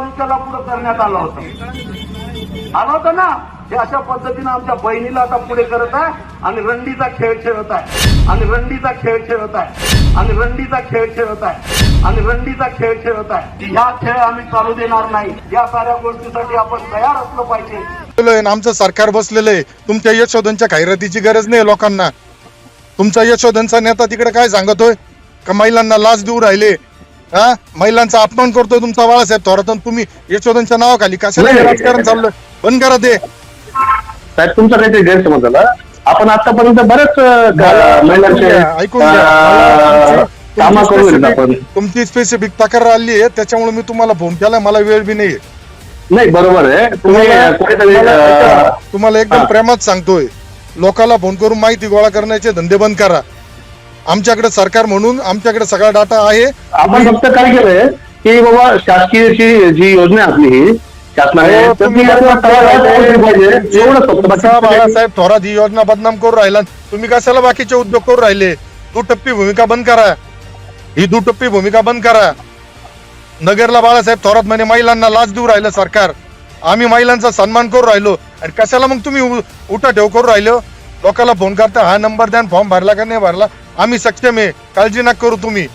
त्याला पुढे करण्यात आलं होतं. आलं होतं ना? हे अशा पद्धतीनं आमच्या बहिणीला आता पुढे करत आहे आणि रंडीचा खेळ खेळत आहे. आणि रंडीचा खेळ खेळत आहे. आणि रंडीचा खेळ खेळत आहे. आणि रंडीचा खेळ खेळत आहे. ह्या खेळ आम्ही चालू देणार नाही. या साऱ्या गोष्टीसाठी आपण तयार असलं पाहिजे. आणि आमचं सरकार बसलेलं आहे. तुमच्या यशोधनच्या खैरतीची गरज नाही लोकांना. तुमचा यशोधनचा नेता तिकडे काय सांगतोय? का महिलांना लाच देऊ राहिले? हा? महिलांचा अपमान करतोय तुमचा बाळासाहेब थोरात आणि तुम्ही यशोधनच्या नावाखाली कशाला हे नाही. राजकारण चाललंय. बंद करा ते. साहेब तुमचा काहीतरी गैरसमज झाला. आपण आतापर्यंत बरेच अं, महिलांचे ऐकून घ्या. मला अं, तुमची- कामं तुमची करून घेतलं specific- आपण. तुमची स्पेसिफिक तक्रार आली आहे. त्याच्यामुळे मी तुम्हाला फोन केला. मला वेळ बी नाही नाही बरोबर आहे. तुम्ही तुम्हाला कुठेतरी तुम्हाला अं, ऐका, तुम्हाला एकदम हा. प्रेमात सांगतोय. लोकांना फोन करून माहिती गोळा करण्याचे धंदे बंद करा. आमच्याकडे सरकार म्हणून आमच्याकडे सगळा डाटा आहे. आपण फक्त काय केलंय की बाबा शासकीयची जी योजना आहे आपली ही शासनाने हो, तर तुम्ही ती आता तळागाळात पोहोचली पाहिजे. एवढंच फक्त बाकी तुमचा काही- बाळासाहेब थोरात ही योजना बदनाम करून राहिला. तुम्ही कशाला बाकीचे उद्योग करून राहिले? दुटप्पी भूमिका बंद करा. ही दुटप्पी भूमिका बंद करा. नगरला बाळासाहेब थोरात म्हणे महिलांना लाच देऊ राहिलं सरकार. आम्ही महिलांचा सन्मान करू राहिलो. आणि कशाला मग तुम्ही उ- उठा ठेव करू राहिलो? लोकांना फोन करता हा नंबर द्या फॉर्म भरला का नाही भरला आम्ही सक्षम आहे. काळजी नका करू तुम्ही.